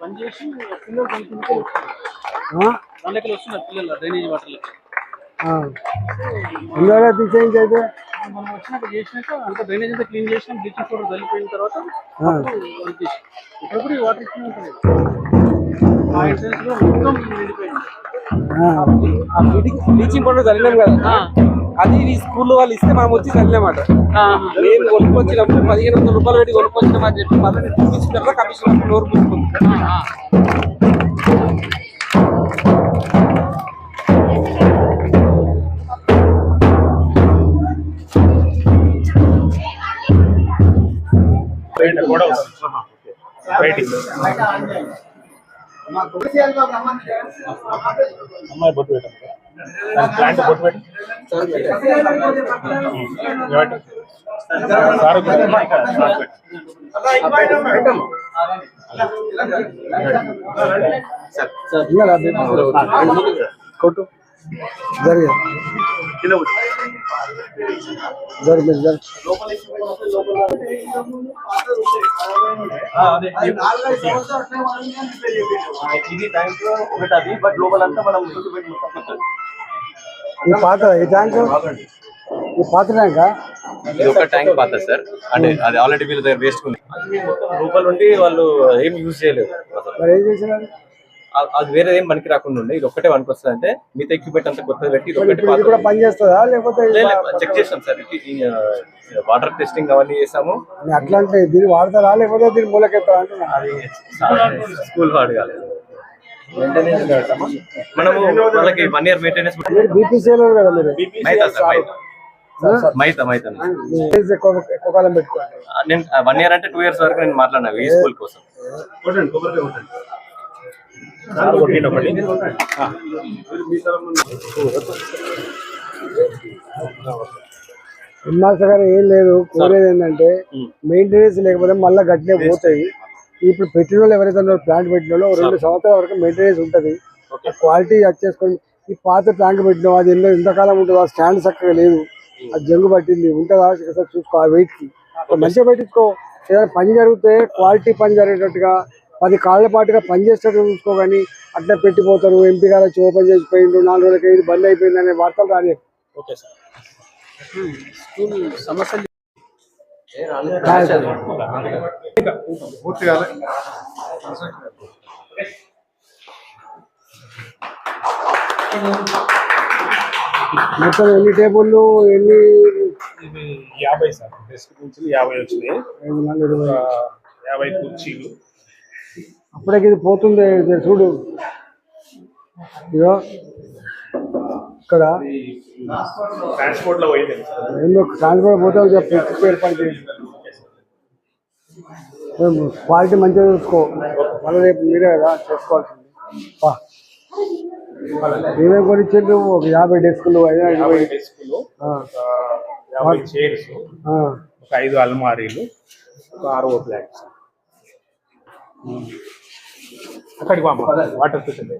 పని చేసి పిల్లలు తీసేయించి అయితే మనం వచ్చినాక చేసినాక అంత డ్రైనేజ్ అంతా క్లీన్ చేసినాం బ్లీచింగ్ పౌడర్ చల్లిపోయిన తర్వాత ఇప్పుడు కూడా ఈ వాటర్ ఇచ్చిన ఉంటుంది ఎంట్రన్స్ మొత్తం నిండిపోయింది బ్లీచింగ్ పౌడర్ చల్లినాం కదా అది ఈ స్కూల్లో వాళ్ళు ఇస్తే మనం వచ్చి చల్లినామాట మేము కొనుక్కొచ్చినప్పుడు పదిహేను వందల రూపాయలు పెట్టి కొనుక్కొచ్చినాం అని చెప్పి మళ్ళీ నేను చూపించిన తర్వాత కమిషన్ నోరు బయటికి అమ్మాయి బొట్టు పెట్టండి. దాని ప్లాంట్ బొట్టు పెట్టి సార్ కొట్టు జరిగే జరిగింది జరిగింది ఇది ట్యాంక్ ఒకటి అది బట్ లోపలంతా మనం ముందుకు పెట్టి మొత్తం కొత్తది. ఈ పాత ఈ ట్యాంక్ ఈ పాత ట్యాంకా ఇది ఒక ట్యాంక్ పాత సార్. అంటే అది ఆల్రెడీ వీళ్ళ దగ్గర వేస్ట్ ఉంది అది మొత్తం లోపల ఉండి వాళ్ళు ఏం యూజ్ చేయలేదు. మరి ఏం చేసినారు అది వేరే ఏం పనికి రాకుండా ఉండే. ఇది ఒక్కటే పనికి వస్తుంది అంటే మిగతా ఎక్విప్మెంట్ అంతా కొత్తది పెట్టి ఇది ఒకటి కూడా పని చేస్తుందా లేకపోతే చెక్ చేసాం సార్. వాటర్ టెస్టింగ్ అవన్నీ చేసాము అని అట్లా అంటే దీన్ని వాడతారా? లేకపోతే దీన్ని మూలకెత్తారా అది స్కూల్ వాడు కాలేదు మనము వాళ్ళకి వన్ ఇయర్ మెయింటెనెన్స్ కదా మీరు? మైతా మైతా ఎక్కువ కాలం పెట్టుకోండి నేను వన్ ఇయర్ అంటే టూ ఇయర్స్ వరకు నేను మాట్లాడినా ఈ స్కూల్ కోసం. ఒకటి. గారు ఏం లేదు. కోరేది ఏంటంటే మెయింటెనెన్స్ లేకపోతే మళ్ళీ గట్టినే పోతాయి. ఇప్పుడు పెట్టిన వాళ్ళు ఎవరైతే ఉన్నారో ప్లాంట్ పెట్టిన వాళ్ళు రెండు సంవత్సరాల వరకు మెయింటెనెన్స్ ఉంటుంది. క్వాలిటీ చెక్ చేసుకొని ఈ పాత ట్యాంక్ పెట్టినాం అది ఎన్నో ఎంతకాలం ఉంటుందో ఆ స్టాండ్ చక్కగా లేదు. అది జంగు పట్టింది ఉంటుందా? చూసుకో ఆ weight కి. మంచిగా పెట్టించుకో. ఏదైనా పని జరిగితే క్వాలిటీ పని జరిగేటట్టుగా పది కాళ్ళ పాటుగా పని చేసేటట్టు చూసుకో కానీ అట్లా పెట్టిపోతారు. ఎంపీ గారు వచ్చి ఓపెన్ చేసిపోయిండు నాలుగు రోజులకి ఇది బంద్ అయిపోయింది అనే వార్తలు రాని ఓకే సార్. స్కూల్ సమస్యలు మొత్తం ఎన్ని టేబుల్లు ఎన్ని యాభై సార్. డెస్క్ నుంచి యాభై వచ్చినాయి. ఐదు యాభై కుర్చీలు. అప్పుడే ఇది పోతుంది ఇది చూడు. ఇదో ఇక్కడ. ట్రాన్స్పోర్ట్లో ట్రాన్స్పోర్ట్ పోతే ఏర్పాటు చేయండి క్వాలిటీ మంచిగా చూసుకో. మళ్ళీ రేపు మీరే కదా చేసుకోవాల్సింది. ఏమేమి కొనిచ్చిండ్రు? ఒక యాభై డెస్కులు ఇరవై. డెస్క్లు యాభై చైర్స్ ఆ. ఒక ఐదు అల్మారీలు ఒక ఆరు ఫ్లాట్స్. అక్కడికి వాటర్ తెచ్చింది